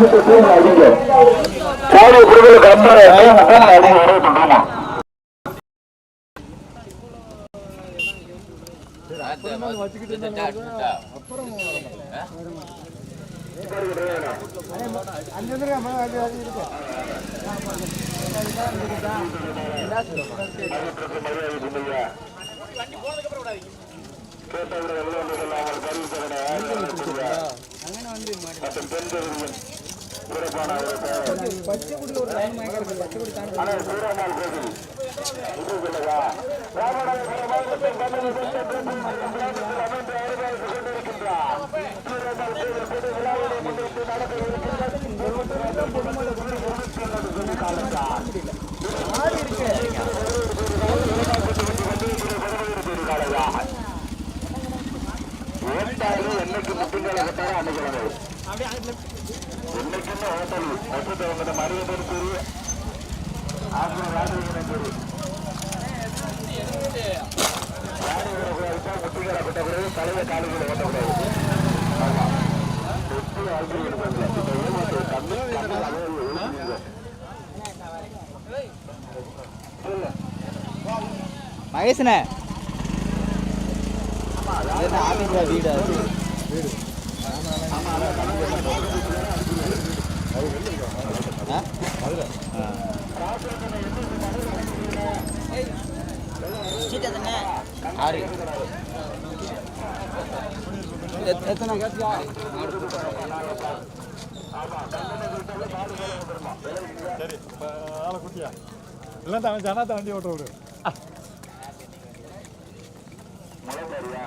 கம்பிட்டு தூங்க அடிங்க. சாடி குடுக்கல கம்பரை அடிங்க. என்னைக்குமே ஹோட்டல் மொத்தத்தை உங்கள்கிட்ட மருகதன் சரி ஆசிரியர் ராஜேந்திரன் சரி முட்டிகளை கட்ட பிறகு காலுகளை கட்டக்கூடாது வெற்றி ஆசிரியர் வீடா இது? ஆ? ஆறு. எத்தனை கேட்டியா சரி ஆளை குட்டியா இல்லை தான் ஜனாத்த வண்டி ஓட்ட விடு முளைப்பாரியா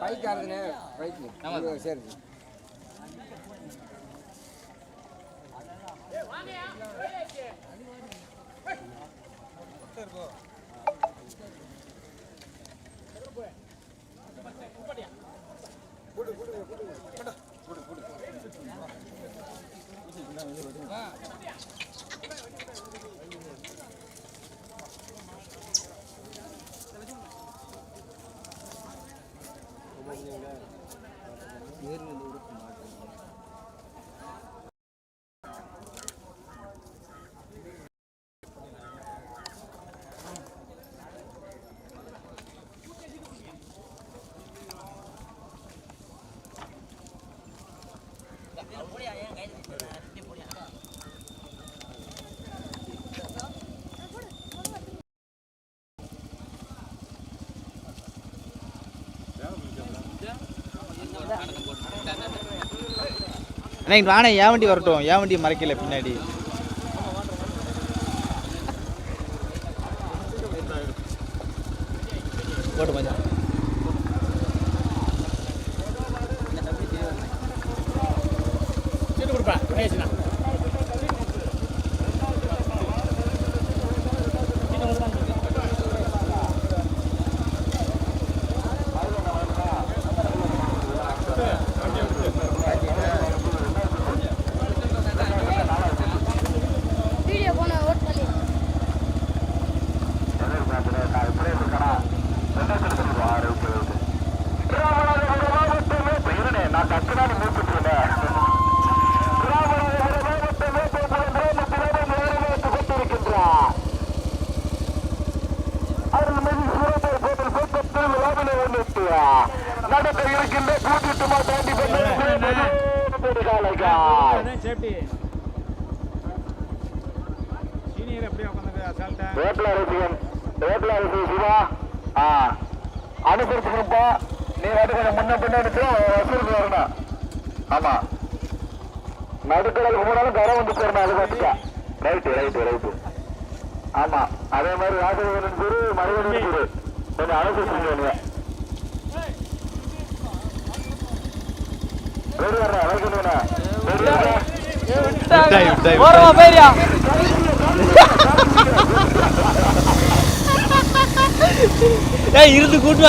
பைக் ஆகுதுண்ணே பைக் சரி அண்ணா இங்க வாணே ஏன் வண்டி வரட்டும்? ஏன் வண்டி மறைக்கல பின்னாடி? ஓரமா போயிரியா ஏய் இருந்து கூட்டு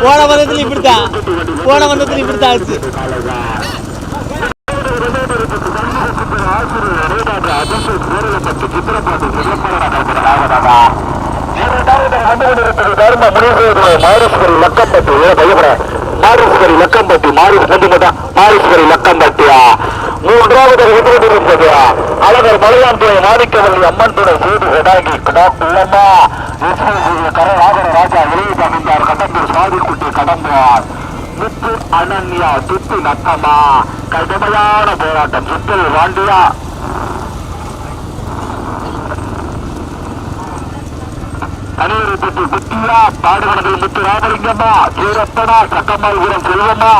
போன வந்தத்துல இப்படித்தான். போன வந்தத்துல இப்படித்தான் ஆச்சு. மாரிசுகரி லக்கம்பட்டி மாரிசு புந்துமட்டா மாரிசுகரி லக்கம்பட்டியா மூன்றாவது இருப்பது அழகர் மலையான் துறை மாணிக்கவல்லி அம்மன் துறை சேது சடாகி டாக்டர் கரநாகர ராஜா இளைய அமைந்தார் கடம்பூர் சாதிக்குட்டி கடந்தார் முத்து அனன்யா சுத்து நத்தமா கடுமையான போராட்டம் சுத்தல் வாண்டியா? அனைவரை குட்டியா பாடுவனர்கள் முத்து ராமலிங்கம்மா. வீரப்பனா சக்கம்மாள் வீரம் செல்வம்மா.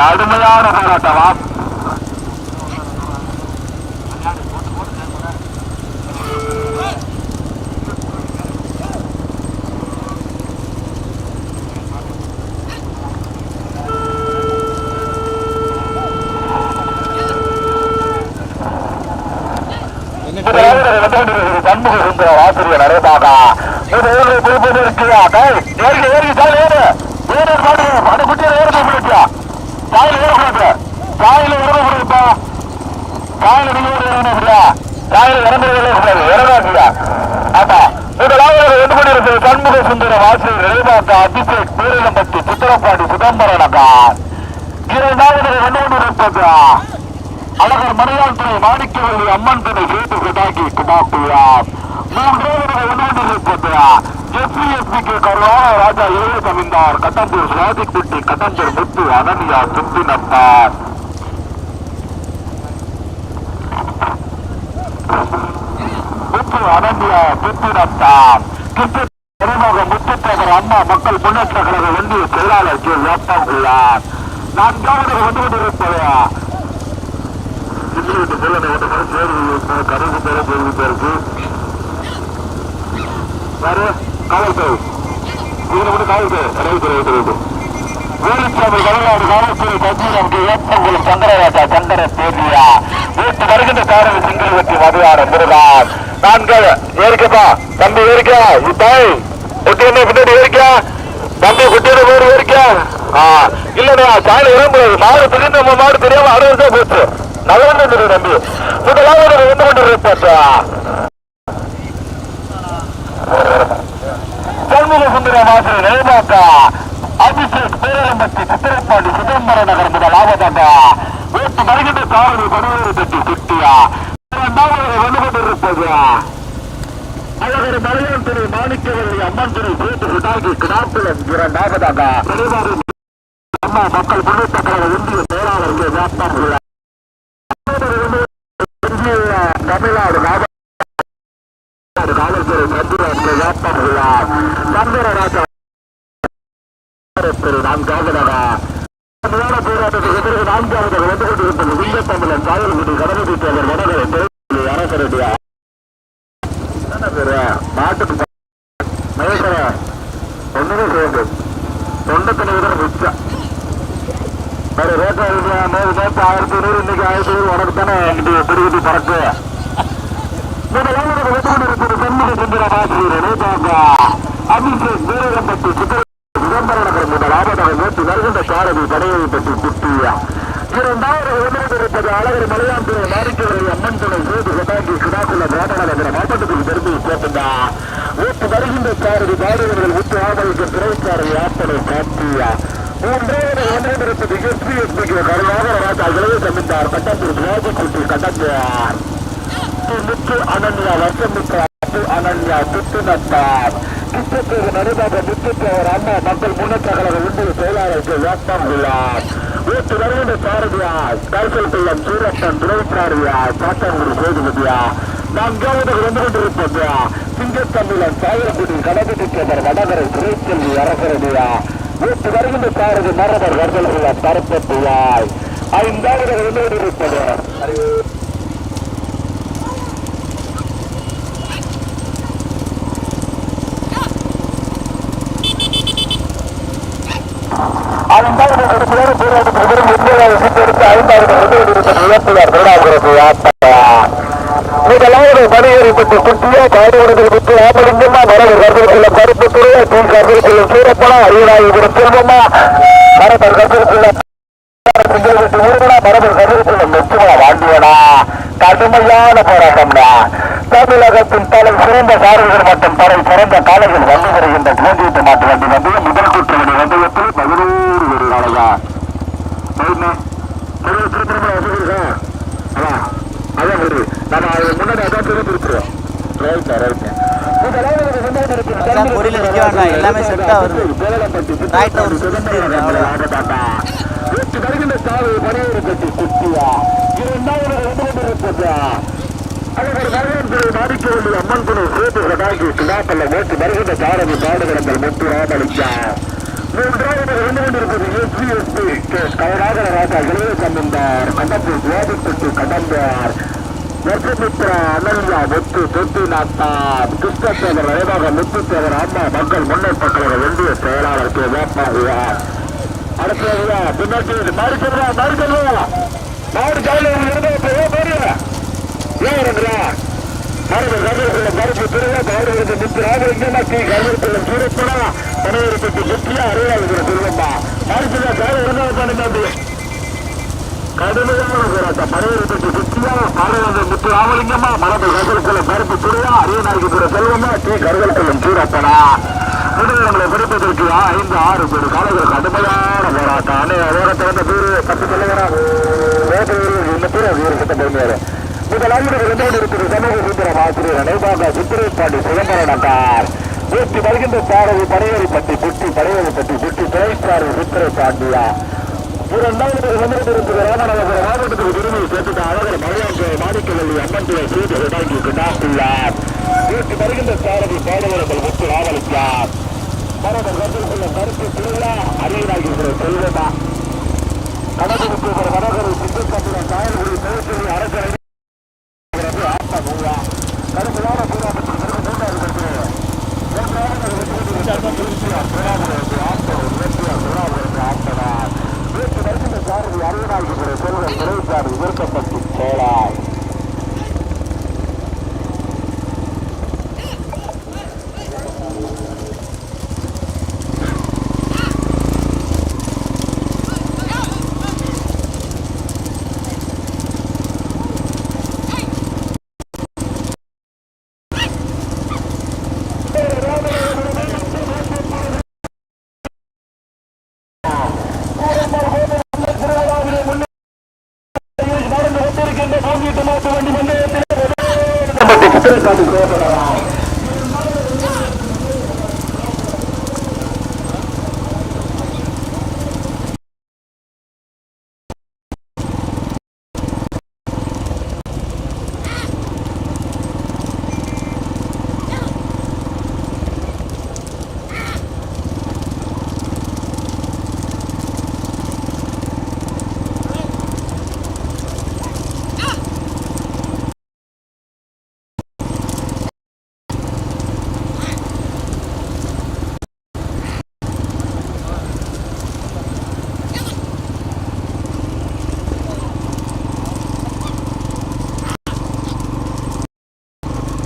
கடுமையான போராட்டமா பன்முக சுந்தர ஆசிரியர் நரேபாகா இது ஊரில் போய் ஏறி ஏறி சாலை ஏறு. ஏறு பாடு அது குட்டியில் ஏறு போயிடுச்சா சாயில் ஏறக்கூடாது சாயில் இறங்கக்கூடாதுப்பா சாயில் நீங்க இறங்கக்கூடாது சாயில் இறங்கக்கூடாது இறங்காதுயா ஆமா முதலாவது மணி கொண்டிருக்கிறது பன்முக சுந்தர ஆசிரியர் நரேபாகா அபிஷேக் பேரிலம்பட்டி சித்திரப்பாடி சிதம்பரம் நகர் இரண்டாவது வந்து கொண்டிருப்பது அழகர் மலையாள் துறை மாணிக்கவல்லி அம்மன் துணை சேர்த்து கடாக்கி குடாப்பியா மூன்றாவது ஒன்றிருப்பது எஸ்பிஎஸ்பிக்கு கருவான ராஜா ஏழு தமிழ்ந்தார் கட்டம்பூர் சுவாதிக்குட்டி கட்டம்பூர் முத்து அனன்யா சுத்தினத்தார் முத்து அனன்யா சுத்தினத்தார் கிட்டு அறிமுக முத்துத்தேவர் அம்மா மக்கள் முன்னேற்ற கழக ஒன்றிய செயலாளர் கே வேப்பம் உள்ளார் நான்காவது வந்து கொண்டிருப்பது இல்லைட்டு பேர கேள்வி பேருக்கு யாரு காவல்துறை இதுல மட்டும் காவல்துறை right right right Velusamy Tamil Nadu காவல்துறை கட்சியினருக்கு ஏப்பங்குளம் சங்கரராஜா சங்கர தேவியா வீட்டு வருகின்ற காரணம் சிங்கிள் வெற்றி மதியான முருகான் நான்கள் ஏறிக்கப்பா. தம்பி ஏறிக்கா. தாய் குட்டியனை பின்னாடி ஏறிக்கா. தம்பி குட்டியனை பேர் ஏறிக்கா. ஆ சாலை இறங்குறது மாடு திடீர்னு மாடு தெரியாம அறுபது போச்சு. நல்லது தெரியும் தம்பி. முதலாவது இருப்பாச்சா சண்முக மாசு நேபாக்கா அபிஷேக் பேரம்பட்டி சித்திரப்பாடி சிதம்பர நகர் முதலாவதாக வீட்டு வருகின்ற சாரதி படுவேறு பெட்டி குட்டியா வந்து கொண்டிருப்பது அழகர் மலையான் துறை மாணிக்கவல்லி அம்மன் துறை சேத்து சுட்டாகி கிடாப்புலம் இரண்டாவதாக அம்மா மக்கள் முன்னேற்ற கழக இந்திய செயலாளர்கள் வியாபாரம் உள்ளார். தமிழ்நாடு காவல்துறை மத்திய வியாபாரம் உள்ளார் சந்திரராஜா திரு நான்காவதாக கடுமையான போராட்டத்துக்கு பிறகு நான்காவதாக வந்து கொண்டிருப்பது இந்திய தமிழன் காவல்குடி கணபதி தேவர் வடகரை திரு அரசரடியா என்ன பேரு மாட்டுக்கு மகேஸ்வர ஒண்ணுமே செய்யுது தொண்டத்தனை விட மிச்சம் வேற ரேட்டா இல்லையா நேரு நேற்று ஆயிரத்தி நூறு இன்னைக்கு ஆயிரத்தி நூறு உனக்கு தானே இங்கிட்டு பிரிவுக்கு பறக்கு முதலாவது வந்து கொண்டிருப்பது சண்முக சுந்தர ஆசிரியர் நேதாங்க அபிஷேக் வீரகம்பட்டி சித்திர சிதம்பரம் நகர் முதலாவதாக நேற்று வருகின்ற சாரதி படையை பற்றி குட்டியா இரண்டாவது உணர்ந்திருப்பது அழகர் மலையான் மாணிக்கவரை அம்மன் துணை சேது கொண்டாங்கி சுடாக்குள்ள கிராமநகர மாவட்டத்துக்கு பெருமை சேர்த்துண்டா ஊட்டு வருகின்ற சாரதி பாடுவர்கள் ஊட்டு ஆவலுக்கு திரைச்சாரதி ஆப்பனை காட்டியா? மூன்றாவது உணர்ந்திருப்பது எஸ்பிஎஸ்பிக்கு கருணாகர ராஜா இளைய தமிழ்ந்தார் கட்டம்பூர் சுவாஜிக்குட்டி கடந்தார் முத்து அனன்யா வசமித்ரா அப்பு அனன்யா சுத்துநத்தார் கிட்டத்தட்ட நடுவாக முத்துத்தேவர் அண்ணா மக்கள் முன்னேற்ற கழக உண்டிய செயலாளருக்கு வேட்பம் உள்ளார் வீட்டு வருகின்ற சாரதியா கரிசல் பிள்ளம் சூரப்பன் துறைப்பாரியா சாத்தாங்குடி சேதுபதியா நாம் நான்காவது வந்து கொண்டிருப்பதா சிங்கத்தமிழன் சாயரக்குடி கடவுள் வடகரை துறைச்செல்வி அரசரதியா. வீட்டு வருகின்ற சாரதி மரபர் கர்சல் பரப்பத்துவாய். ஐந்தாவது வந்து கொண்டிருப்பது ஐந்தாவது கடுமையான போராட்டத்தில் ஒன்பதாவது சீட்டு எடுத்து ஐந்தாவது முதலிருந்த உயர்த்துவார் முதலாவது மணியேறிப்பட்டு குட்டியா பாடுவர்கள் விட்டு ஆபலிங்கம்மா மரபு கருத்திற்குள்ள கருப்பு துறையா தூள் கருத்திற்குள்ள சூரப்பனா அரியராகிபுரம் செல்வமா? மரபர் கருத்திற்குள்ள சிங்கல்வெட்டி கருத்திற்குள்ள மெச்சுமா வாண்டியனா கடுமையான போராட்டம்னா? தமிழகத்தின் தலை சிறந்த சாரதிகள் மற்றும் தலை சிறந்த காலையில் வந்து வருகின்ற மாட்டு வண்டி வந்து முதல் கூட்டணி வந்தயத்தில் பதினோரு திருப்பி வசதிக்கா அதான் அதான் ஒரு நம்ம அது முன்னாடி அதான் திருப்பி இருக்கிறோம் ரைட் ரைட் மச்சான், கொடியில நிக்க வேண்டாம், எல்லாமே ஆ வருது. ல ஒரு சுத்தி இருக்கு. வீட்டு வருகின்ற சாவு பணியோடு கட்டி குட்டியா அம்மன் துணை சேது கடாக்கி சுடாப்பல்ல ஓட்டு வருகின்ற சாரதி பாடுகிடங்கள் முத்து ராமலிக்கா மூன்றாவது வந்து கொண்டிருப்பது எஸ்பிஎஸ்பி கே கவராகர ராஜா இளைய சம்பந்தார் கடம்பூர் கோபிப்பட்டு கடம்பார் வெற்றிமித்ரா அனல்யா முத்து தொட்டி நாட்டார் கிருஷ்ணத்தேவர் ரேவாக முத்துத்தேவர் அம்மா மக்கள் முன்னேற்ற கழக ஒன்றிய செயலாளர் கே வேப்பாகுவார் அடுத்ததுயா பின்னாடி மாறி சொல்றா மாறி சொல்றா மாடு கையில இருந்த போறியா ஏன் இருக்கிறா மரபு கருவேப்பிலை மரபு திருவிழா பாடுகிறது முத்து ராமலிங்கம்மா ஸ்ரீ கருவேப்பிலை சூரப்பனா பனையரப்பட்டு முத்தியா அறையாளுகிற திருவம்மா மாறி சொல்றா கையில இருந்தா கடுமையான போராட்டம். பனையரப்பட்டு சுற்றியா பாடுகிறது முத்து ராமலிங்கம்மா மரபு கருவேப்பிலை மரபு திருவிழா அரியநாயகிபுர செல்வம்மா ஸ்ரீ கருவேப்பிலம் சூரப்பனா? விடுதலை பிடிப்பதற்கு ஐந்து ஆறு பேர் காலைகள் கடுமையான போராட்டம். அன்னைய வேகத்தை வந்த பேரு பத்து தலைவரா? வேக வீரர்கள் இந்த பேர் வீரர்கிட்ட போயிருந்தாரு. முதலாவது இரண்டாவது இருக்கிற சமூக சுந்தரம் ஆசிரியர் நைபாக சிதம்பரம் சிதம்பரனக்கார் நூற்றி வருகின்ற சாரதி படையேறிப்பட்டி புட்டி படையேறிப்பட்டி புட்டி துணைச்சாரி சித்திரைப்பாண்டியா இரண்டாவது வந்திருக்கிற ராமநாதபுரம் மாவட்டத்துக்கு விரும்பி சேர்த்துட்ட அழகர் மலையாங்க மாணிக்கவல்லி அம்மன் துறை சீட்டு விடாங்கி கிடாப்பிள்ளார் நூற்றி வருகின்ற சாரதி பாடுவர்கள் முத்து ராமலிக்கார் மரபர் கருத்துக்குள்ள கருத்து திருவிழா அரியநாயகிபுர செல்வமா. கணக்கு ஒரு வடகரை ஆட்ட மூவா கருமையான போராட்டத்தில் பிறகு மூன்றாவது கருத்து மூன்றாவது வெற்றி திருச்சியார் திருநாபுரத்து ஆட்டோ வெற்றியார் திருநாபுரத்து ஆட்டனார் நேற்று வருகின்ற சாரதி அரியநாயகிபுர செல்வம் நிறைவேற்றாடு விருக்கப்பட்டு சேலாய் நடந்து கொண்டிருக்கின்ற காங்கீட்டு மாட்டு வண்டி பந்தயத்தில் சித்திரக்காட்டு சோதரராய்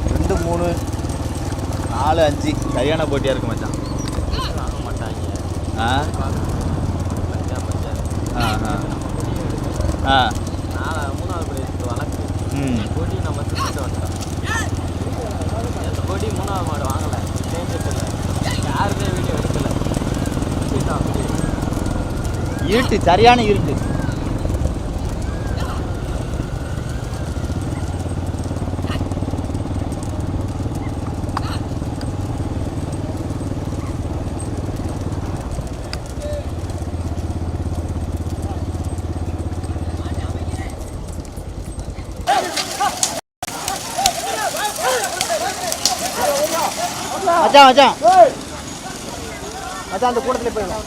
ரெண்டு மூணு நாலு அஞ்சு. சரியான போட்டியாக இருக்கு மச்சான்? மாட்டாங்க ஆ? ஆ ஆ. ஆ. மூணாவது பிரைஸ் வழக்கு ம். போட்டி நம்ம திருச்சிட்டு வந்துட்டோம் நேற்று கொடி மூணாவது மாடு வாங்கலை சேர்ந்துட்டு யாருமே வீடியோ எடுக்கல இருட்டு சரியான இருட்டு. மச்சான் மச்சான். மச்சான் அந்த கூடத்துல போயிடலாம்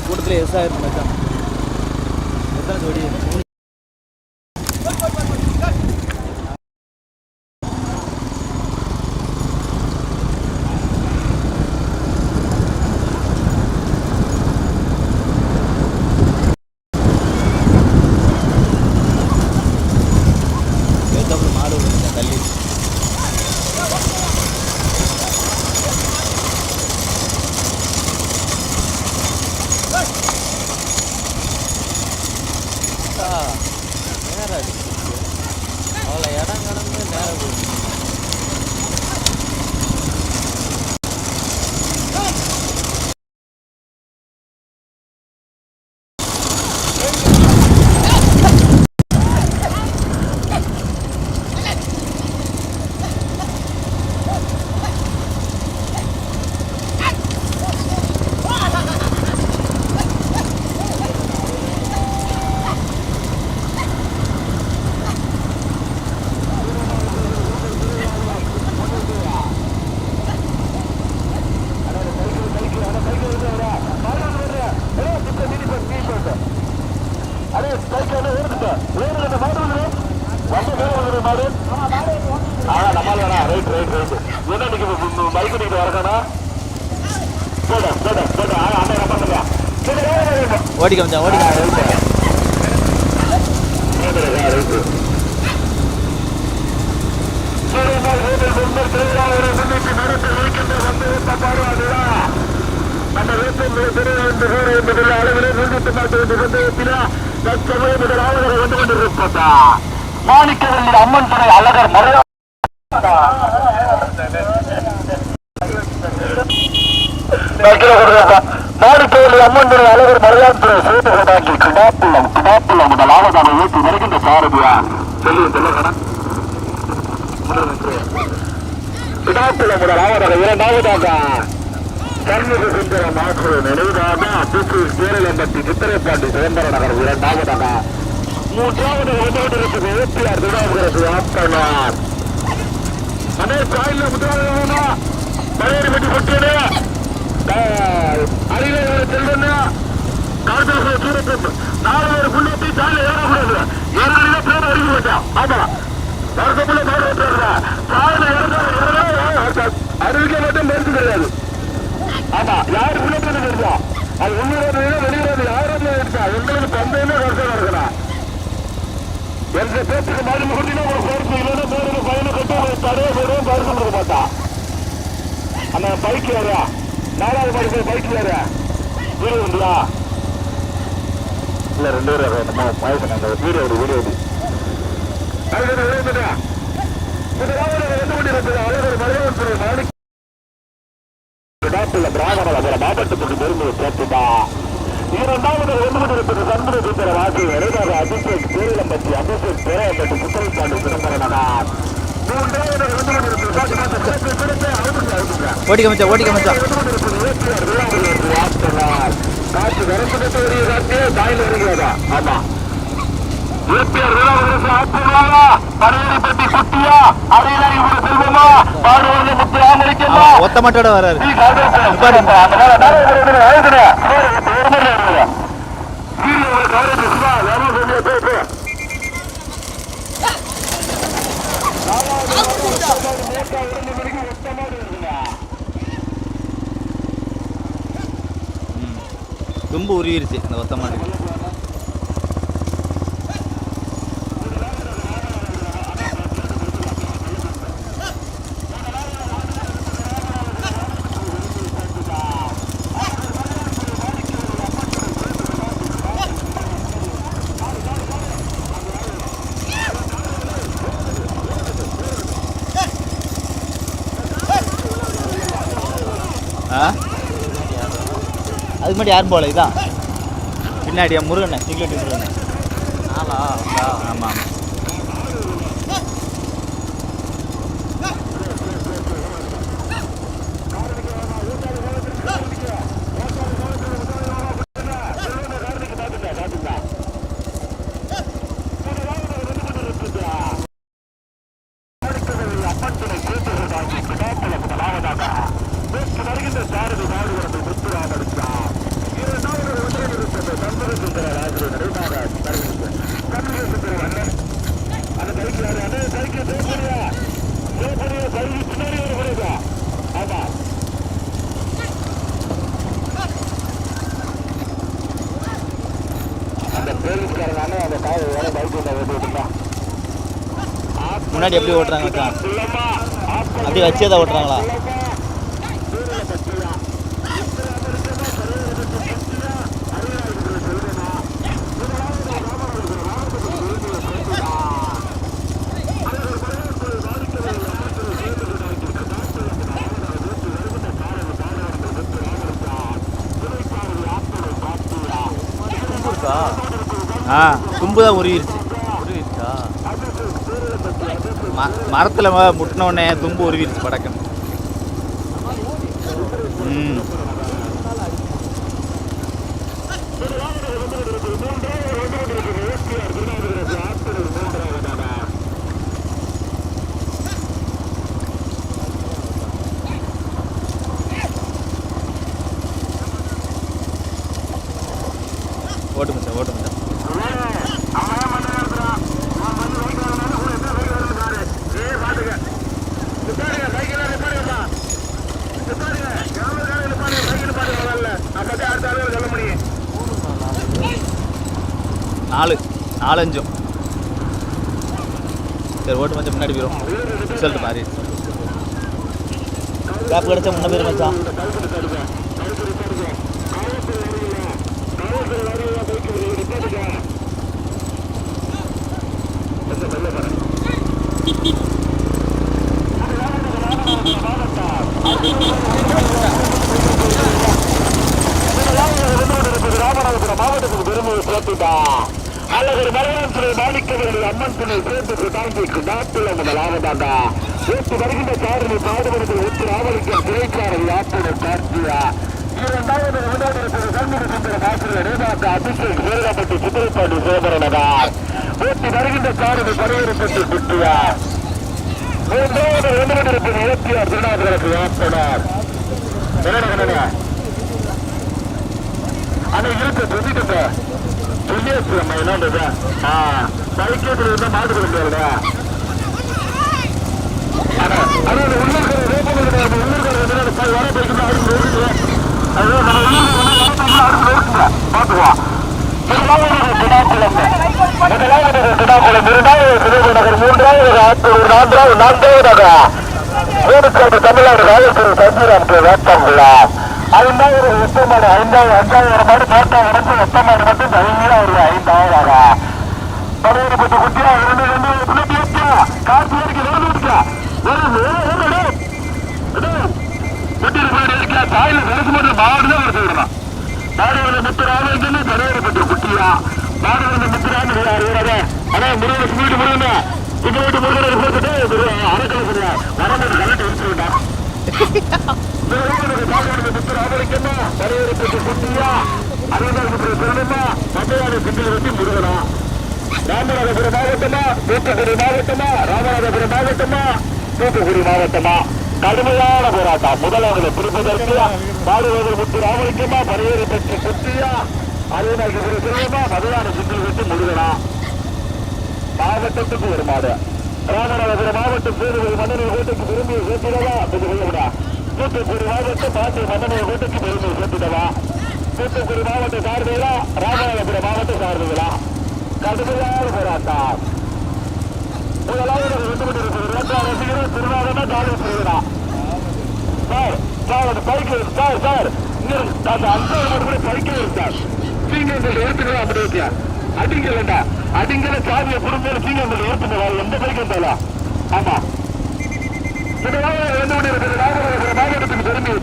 கூட்டத்தில் எஸ் ஆயிருக்கு மச்சான். எத்தனை ஜோடி எத்தப்போ மாடு விடுங்க தள்ளி நேரம் அடிச்சு அவ்வளோ இடம் கடந்து நேரம் போகுது அதே சைக்கிள் ஊருக்கிட்ட ஊருக்கிட்ட மாடு வந்து வந்து மேல வந்து மாடு ஆ நம்மால் வேணா ரைட் ரைட் ரைட் என்ன நீங்க பைக் நீங்க வரக்கணா போட போட போட ஆ அண்ணன் நம்ம இல்லையா ஓடி மச்சான் ஓடி மாணிக்கவல்லி அம்மன் துறை அழகர் மறையா அம்மன் துறை அழகர் மறையாத்துறை சேது கொண்டாக்கி கிடாப்புள்ளம் கிடாப்புள்ளம் முதலாவதாக ஏற்றி வருகின்ற சாரதியா. சொல்லி சொல்லுங்க இரண்டாவதாக சண்முக சுந்தரம் ஆற்று நினைவாக திருப்பூர் கேரளம்பட்டி சித்திரைப்பாண்டி சுதந்திர நகர் இரண்டாவதாக மூன்றாவது ஒன்றாவது ஏபிஆர் விடாபுரசு ஆப்பனார் அதே காயில் முதலாவதுனா மலையடிப்பட்டி அருகிலே செல்வண்ணா கார்த்தோசை சூரத்து நாலு பேர் புள்ளி சாலை ஏறக்கூடாது ஏறா பேர் அறிவு வச்சான் ஆமா. வருஷத்துல மாடு ஓட்டுறாங்க சாலையில இறங்க அறிவிக்க மட்டும் பெருசு கிடையாது. ஆமா. யாரு உள்ள அது உள்ளூர் வெளியூர் யாரும் இருக்கா எங்களுக்கு பந்தயமே வருஷம் நடக்கலாம் எந்த பேச்சுக்கு மாறி முகட்டினா ஒரு பொறுப்பு இல்லைன்னா பேருக்கு பையனை கட்டி ஒரு தடையை பரிசு கொடுக்க மாட்டான் அந்த பைக் நாலாவது படிக்கிற பைக் வேறா. வீடு வந்துடா. இல்ல ரெண்டு பேரும் நம்ம பயசம் அந்த வீடு ஒரு வீடு ஒரு அதுக்கு விளையாட்டுடா முதலாவது வந்து கொண்டிருப்பது அழகர் மலையாளத்துறை மாணிக்க விடாப்புள்ள பிராமணர் மாவட்டத்துக்கு பெருமையை சேர்த்துட்டா இரண்டாவது சந்திர சுந்தர வாசி இடையாக அபிஷேக் பேரிலம்பட்டி அபிஷேக் பேரையம்பட்டி புத்தகத்தாண்டு ஓடிக்க மச்சான் ஓடிக்க மச்சான். காற்று வரப்பட்டு தாயில் வருகிறதா ஆமா ஏபிஆர் விழாவிற்கு ஆற்றுங்களா பரையடிப்பட்டி குட்டியா அரியலரி ஒரு செல்வமா பாடுவது முத்து ஆமரிக்கமா ஒத்த மாட்டோட வராரு ரொம்ப உருவிருச்சு அந்த ஒத்த மாட்டுக்கு அதுக்கு முன்னாடி யாரும் போகல இதான். பின்னாடியா முருகண்ணே சீக்கிரம் முருகண்ணே நாளா முன்னாடி எப்படி ஓட்டுறாங்க அப்படி அப்படியே வச்சே தான் ஓட்டுறாங்களா? ஆ கும்பு தான் உருவிருச்சு ம மரத்தில் முட்டினோடனே தும்பு உருவிடுச்சு படக்குன்னு ம் ஓட்டு மச்சான் ஓட்டு மச்சான் நாலு நாலஞ்சும். சரி ஓட்டு மச்சம் முன்னாடி போயிடும் ரிசல்ட் மாதிரி கேப் கிடச்சா முன்னே போயிடும் மச்சான் ராமநாதபுரம் மாவட்டத்துக்கு பெருமையை சேர்த்துட்டா அல்லது மலையாளத்துறை மாணிக்கவர்கள் அம்மன் துணை சேர்த்து தாங்கி நாட்டில் முதலாவதாண்டா ஓட்டு வருகின்ற சாரணி பாடுபடுத்த ஒத்து ராவலிக்க திரைக்காரர் யாத்திரை கார்த்தியா இரண்டாவது விளையாடுறது சண்முக சுந்தர ஆசிரியர் ரேதாக்க அபிஷேக் வேலாப்பட்டி சித்திரைப்பாண்டி சேகரனதார் ஓட்டு வருகின்ற சாரணி பரிவரப்பட்டு குட்டியா மூன்றாவது விளையாடுறது இலக்கியார் திருநாகரத்து யாத்திரார் என்ன ஆனா இருக்கு சொல்லிட்டு சொல்லியாச்சு நம்ம என்னன்றது ஆ பைக்கேத்துல இருந்தா மாட்டு முடியாதுடா ஆனா அது அந்த உள்ளூர் வேப்பங்கள் கிடையாது உள்ளூர் வர பைக்கு தான் அடுத்து நோக்குது அது நம்ம உள்ளூர் அடுத்து நோக்குங்க பாத்துவா முதலாவது திடாக்குளம் இரண்டாவது சிவகுநகர் மூன்றாவது ஆத்தூர் நான்காவது நான்காவதாக மூணுக்காடு தமிழ்நாடு ராஜேஸ்வரி சஞ்சிராம் வேட்பாங்களா ஐந்தாவது எட்டமாடு ஐந்தாவது அஞ்சாவது மாடு நோட்டா உடம்பு எட்டமாடு மட்டும் தனியாக ஒரு ஐந்தாயிரம் பதினேழு பத்து குட்டி கோயில் தாயில கருத்து மட்டும் மாவட்டம் தான் எடுத்து விடலாம் மாடுகளை முத்துராமன்னு பெற்ற குட்டியா? மாடுகளை முத்துராமன் யாரு? ஆனா முருகன் வீட்டு முருகன். இப்ப வீட்டு முருகன் போட்டுட்டு அரைக்கலை சொல்ல வரம்பு கலட்டி எடுத்து ராமநாதபுரம் மாவட்டமா? தூத்துக்குடி மாவட்டமா? ராமநாதபுரம் மாவட்டமா? தூத்துக்குடி மாவட்டமா? கடுமையான போராட்டம். முதலாவது திருப்பதற்கு பாடுவது முத்து ராமலிங்கமா பரையேறி பெற்று குத்தியா அறுபதாயிரம் செல்வமா மதுரான சிந்தில் விட்டு முருகனா மாவட்டத்துக்கு ஒரு மாடு. ராமநாதபுரம் மாவட்டம் பேருவது மன்னனை வீட்டுக்கு பெருமையை சேர்த்திடவா? கொஞ்சம் சொல்லுடா தூத்துக்குடி மாவட்டம் பாண்டிய மன்னனை வீட்டுக்கு பெருமையை சேர்த்திடவா? தூத்துக்குடி மாவட்ட சார்பிகளா ராமநாதபுரம் மாவட்ட சார்பிகளா கடுமையான போராட்டம். முதலாவது ரெண்டு இரண்டாவது ரசிகர் திருவாரூர் காலேஜ் செய்கிறா சார் சார் அந்த பைக்கு சார் சார் இங்க அந்த அஞ்சாவது மாடு கூட பைக்கே இருந்தார் சீங்கங்கள் எடுத்துக்கலாம் அப்படி வச்சியா அடிங்கலண்டா அடிங்கல சாதியை குடும்பம் சீங்கங்கள் எடுத்துக்கலாம் எந்த பைக்கு இருந்தாலும் ஆமா முதலாவது ரெண்டு மணி இருக்குது ராமநாதபுரம் பெருமையை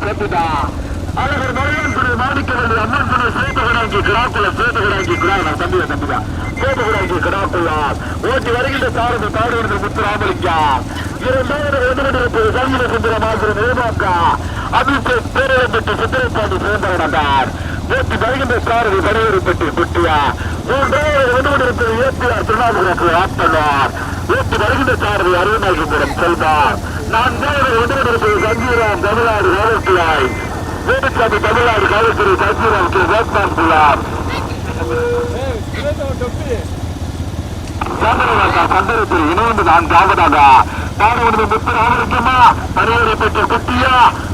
அழகர் மலையான் துறை வேண்டிய அம்மன் துறை சேத்தகராங்கி கிராக்குளம் சேத்தகராங்கி கிரா நான் தம்பியா தம்பியா? சேத்தகராங்கி கிராக்குள்ளார் ஓட்டி வருகின்ற சாரதி தாடுகிறது முத்துராமலிங்கா? இரண்டாவது எதிர்ப்பு சங்கீத சுந்தர மாதிரி நிர்வாகா அபிஷேக் பேரவைப்பட்டு சித்திரைப்பாண்டி சுதந்திரனார் ஓட்டி வருகின்ற சாரதி படையெடுப்பட்டி குட்டியா? மூன்றாவது எதிர்ப்பு ஏபிஆர் திருநாவுக்கு ஆட்டனார் ஓட்டி வருகின்ற சாரதி அருணாகிபுரம் செல்வார். நான்காவது எதிர்ப்பு சஞ்சீராம் தமிழ்நாடு வேலைக்கிழாய் வேலுச்சாமி தமிழ்நாடு காவல்துறை சஞ்சீராவுக்கு வேட்பான் புள்ளார் சந்திரநாதா சந்திரத்தில் இணைந்து நான்காவதாக பாடுவது முத்து ராமலிங்கம்மா பரிவரை பெற்ற குட்டியா?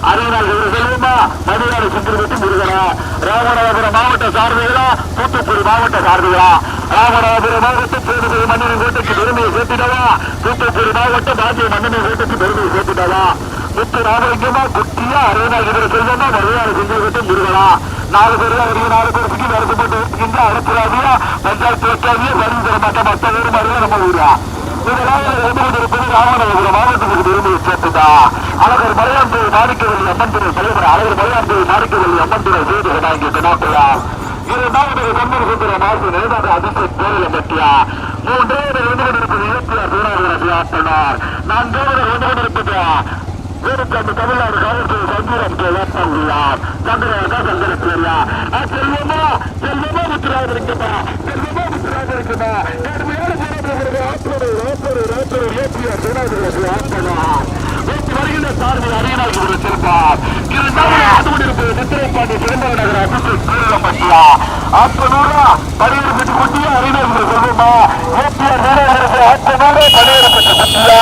அரியநாள் செல்வமா? மதுராடு சுந்தரவட்டி முருகனா ராமநாதபுரம் மாவட்ட சார்பிகளா? தூத்துக்குடி மாவட்ட சார்பிகளா? ராமநாதபுரம் மாவட்டம் சேதுபதி மன்னனின் கோட்டைக்கு பெருமையை சேர்த்துட்டவா தூத்துக்குடி மாவட்டம் பாஜக மன்னனின் கோட்டைக்கு பெருமையை சேர்த்துட்டவா முத்து ராமலிங்கமா குட்டியா அருணாகிற செல்வமா மறுநாள் செஞ்சவட்டம் முருகனா நாலு பேர் ஒரு நாலு பேருக்கு போட்டு இருக்கின்ற அனுப்புறாதியா பஞ்சாயத்து வைக்காதியா பதிவு தர மாட்டோம் மற்ற பேர் மறுநாள் நம்ம ஊரா இதனால இருப்பது ராமநாதபுரம் மாவட்டத்துக்கு பெருமையை சேர்த்துதா அழகர் மலையாம்பூர் மாணிக்கவல்லி அம்மன் துறை தலைவர் அழகர் மலையாம்பூர் மாணிக்கவல்லி அம்மன் துறை செய்து இங்கே கணாப்பிள்ளா இரண்டாவது சந்தர் சுந்தர மாசு நேதாத அதிசயம் பேரில பற்றியா மூன்றாவது வந்து கொண்டிருப்பது இலக்கியார் சூறாவதி நான்காவது வந்து கொண்டிருப்பது வேறுபட்ட தமிழ்நாடு காவல்துறை சந்திரம் வேப்பங்குள்ளார் சந்திரா சந்திரப்பேரியா செல்வமா? செல்வமா முத்துராஜ் இருக்குமா செல்வமா முத்துராஜ் இருக்குமா கடுமையான போராட்டம் ஆப்பனு ரோப்பரு ரோப்பரு ஏபிஆர் சூறாவதி ஆப்பனார் நேற்று வருகின்ற சார்பில் அரியநாள் ஒரு செல்வார் இரண்டாவது ஆண்டு கொண்டிருப்பது முத்திரைப்பாண்டி சிதம்பர நகர அதிசயம் பேரில பற்றியா ஆப்பனூரா அரியநாள் ஒரு செல்வமா? ஏபிஆர் சூறாவதி ஆப்பனூரா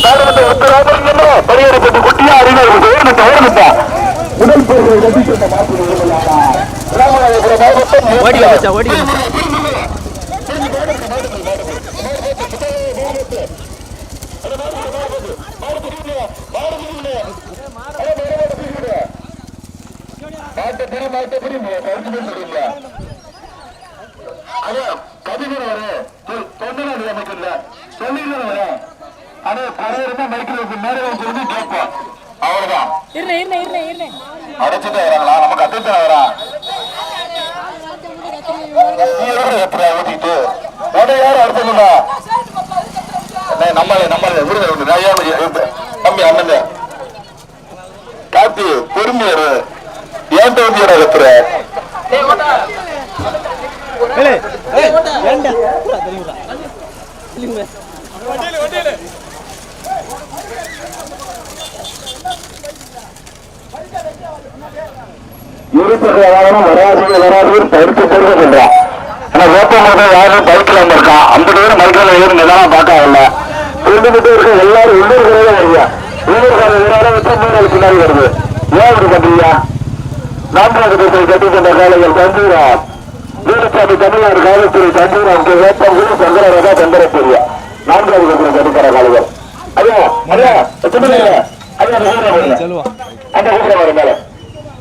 உத்தரவாதங்களோ பணியிடப்பட்டு குட்டியா அறிஞர் கவர்மெண்ட் கவர்மெண்டா முதல் மாவட்டம் ஓடிக்க மச்சான் ஓடிக்க மச்சான் மாட்டப்படி மாட்டப்படி பறிச்சு போய் சொல்றீங்களா அதான் கவிஞர் அவரு தொண்டனாடி அமைக்கல சொல்லிடுறேன் அவரு ஆனா பழைய இருந்தா மைக்கில் மேடம் சொல்லி கேட்போம் அவ்வளவுதான் அடைச்சிட்டு வராங்களா? நமக்கு அத்தைத்தான் வரா ஊத்திட்டு உடனே யாரும் அடுத்ததுண்டா நம்மளே நம்மளே விடுதலை நான் ஏன் தம்பி அண்ணன் காப்பி பொறுமையாரு ஏன் தம்பியோட கத்துற ஏண்டா? தெரியுமா இருசக்கர வாகனம் வராது வராது தடுத்து சொல்றான் ஆனா வேப்ப மரத்தை யாரும் பைக்கில் வந்திருக்கான் ஐம்பது பேர் மைக்கில் ஏறி நிதானம் பார்க்கல ரெண்டு மட்டும் இருக்க எல்லாரும் உள்ளூர்களே வருவா உள்ளூர்கார வீராக வெற்றி பின்னாடி வருது. ஏன் இப்படி பண்றீங்க நான்காவது பேசை கட்டி கொண்ட காலைகள் தஞ்சூராம் வீரசாமி தமிழ்நாடு காவல்துறை தஞ்சூராம் வேப்பங்குடி சங்கரராஜா சங்கரப்பெரியா நான்காவது பேசை கட்டித்தர காலைகள் ஐயா ஐயா எத்தனை ஐயா அந்த